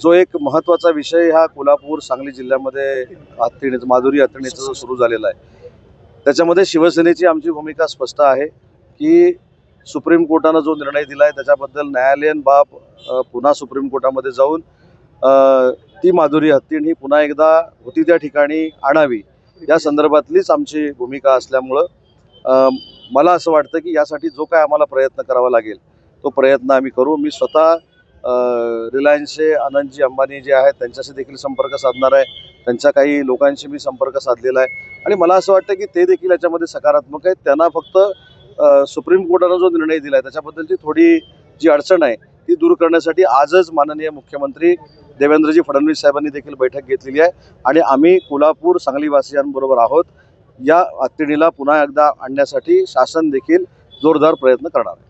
जो एक महत्त्वाचा विषय हा कोल्हापूर सांगली जिल्ह्यामध्ये हत्तीणीचा माधुरी हत्तीणीचा जो सुरू झालेला आहे त्याच्यामध्ये शिवसेनेची आमची भूमिका स्पष्ट आहे की सुप्रीम कोर्टानं जो निर्णय दिला आहे त्याच्याबद्दल न्यायालयीन बाब पुन्हा सुप्रीम कोर्टामध्ये जाऊन ती माधुरी हत्तीण ही पुन्हा एकदा होती त्या ठिकाणी आणावी. या संदर्भातलीच आमची भूमिका असल्यामुळं मला असं वाटतं की यासाठी जो काय आम्हाला प्रयत्न करावा लागेल तो प्रयत्न आम्ही करू. मी स्वतः रिलायन्सचे आनंदजी अंबानी जे आहेत त्यांच्याशी देखील संपर्क साधणार आहे. त्यांच्या काही लोकांशी मी संपर्क साधलेला आहे. आणि मला असं वाटतं की ते देखील याच्यामध्ये सकारात्मक आहेत. त्यांना फक्त सुप्रीम कोर्टानं जो निर्णय दिला आहे त्याच्याबद्दलची थोडी जी अडचण आहे ती दूर करण्यासाठी आजच माननीय मुख्यमंत्री देवेंद्रजी फडणवीस साहेबांनी देखील बैठक घेतलेली आहे. आणि आम्ही कोल्हापूर सांगलीवासियांबरोबर आहोत. या हत्तीणीला पुन्हा एकदा आणण्यासाठी शासन देखील जोरदार प्रयत्न करणार आहे.